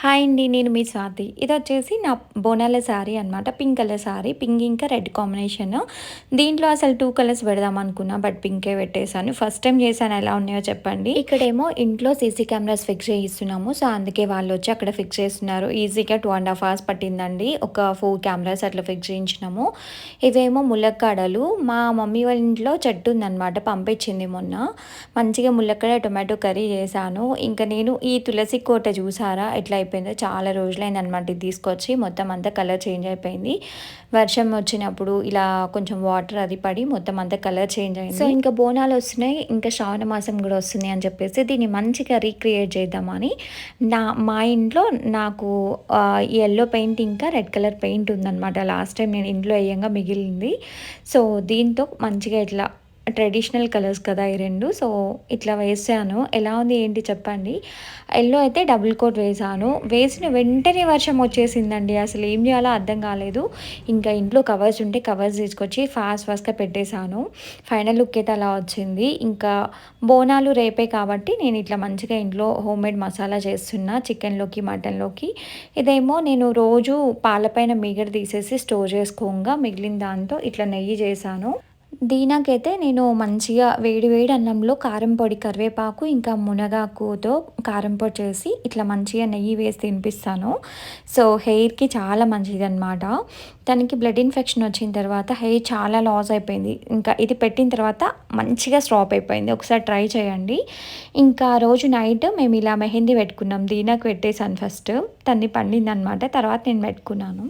Hi అండి నేను మీ స్వాతి. ఇది వచ్చేసి నా బోనాల శారీ అనమాట పింక్ కలర్ శారీ పింక్ ఇంకా రెడ్ కాంబినేషన్. దీంట్లో అసలు టూ కలర్స్ పెడదాం అనుకున్నా బట్ పింకే పెట్టేశాను. ఫస్ట్ టైం చేశాను ఎలా ఉన్నాయో చెప్పండి. ఇక్కడేమో ఇంట్లో సీసీ కెమెరాస్ ఫిక్స్ చేయిస్తున్నాము. సో అందుకే వాళ్ళు వచ్చి అక్కడ ఫిక్స్ చేస్తున్నారు. ఈజీగా టూ అండ్ హాఫ్ అవర్స్ పట్టిందండి. ఒక ఫోర్ కెమెరాస్ అట్లా ఫిక్స్ చేయించినాము. ఇవేమో ములక్కాడలు. మా మమ్మీ వాళ్ళ ఇంట్లో చెట్టు ఉందన్నమాట. పంపించింది మొన్న. మంచిగా ములక్కడ టొమాటో కర్రీ చేశాను. ఇంకా నేను ఈ తులసి కోట చూసారా? ఎట్లా అయిపోయిందో. చాలా రోజులైంది అనమాట ఇది తీసుకొచ్చి. మొత్తం అంతా కలర్ చేంజ్ అయిపోయింది. వర్షం వచ్చినప్పుడు ఇలా కొంచెం వాటర్ అది పడి మొత్తం అంతా కలర్ చేంజ్ అయింది. సో ఇంకా బోనాలు వస్తున్నాయి. ఇంకా శ్రావణ మాసం కూడా వస్తుంది అని చెప్పేసి దీన్ని మంచిగా రీక్రియేట్ చేద్దామని నా మా ఇంట్లో నాకు ఎల్లో పెయింట్ ఇంకా రెడ్ కలర్ పెయింట్ ఉందన్నమాట. లాస్ట్ టైం నేను ఇంట్లో వేయంగా మిగిలింది. సో దీంతో మంచిగా ఇట్లా ట్రెడిషనల్ కలర్స్ కదా ఈ రెండు. సో ఇట్లా వేసాను. ఎలా ఉంది ఏంటి చెప్పండి. ఎల్లో అయితే డబుల్ కోట్ వేసాను. వేసిన వెంటనే వర్షం వచ్చేసిందండి. అసలు ఏం చేయాలో అర్థం కాలేదు. ఇంకా ఇంట్లో కవర్స్ ఉంటే కవర్స్ తీసుకొచ్చి ఫాస్ట్ ఫాస్ట్గా పెట్టేశాను. ఫైనల్ లుక్ అయితే అలా వచ్చింది. ఇంకా బోనాలు రేపే కాబట్టి నేను ఇట్లా మంచిగా ఇంట్లో హోమ్ మేడ్ మసాలా చేస్తున్నా చికెన్లోకి మటన్లోకి. ఇదేమో నేను రోజు పాలపైన మీగడ తీసేసి స్టోర్ చేసుకోగా మిగిలిన దాంతో ఇట్లా నెయ్యి చేశాను. దీనాకైతే నేను మంచిగా వేడి వేడి అన్నంలో కారం పొడి కరివేపాకు ఇంకా మునగాకుతో కారం పొడి చేసి ఇట్లా మంచిగా నెయ్యి వేసి తినిపిస్తాను. సో హెయిర్కి చాలా మంచిది అనమాట తనకి బ్లడ్ ఇన్ఫెక్షన్ వచ్చిన తర్వాత హెయిర్ చాలా లాస్ అయిపోయింది. ఇంకా ఇది పెట్టిన తర్వాత మంచిగా స్టాప్ అయిపోయింది. ఒకసారి ట్రై చేయండి. ఇంకా రోజు నైట్ మేము ఇలా మెహందీ పెట్టుకున్నాం. దీనాకు పెట్టేసాను ఫస్ట్. తన్ని పండింది అనమాట తర్వాత నేను పెట్టుకున్నాను.